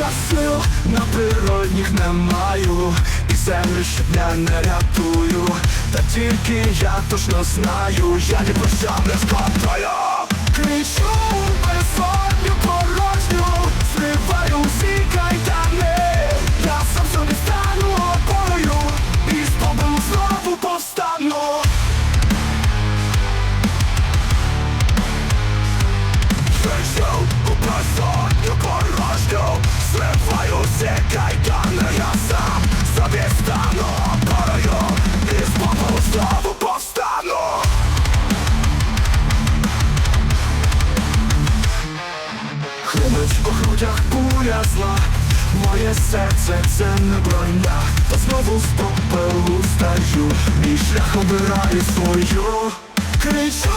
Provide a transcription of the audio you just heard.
Хоча сил на природних не маю. І землю щодня не рятую. Та тільки я точно знаю, я не про що не склад грудях буря зла. Моє серце це не броня. Та знову з попелу стаю. Мій шлях обираю свою. Кричу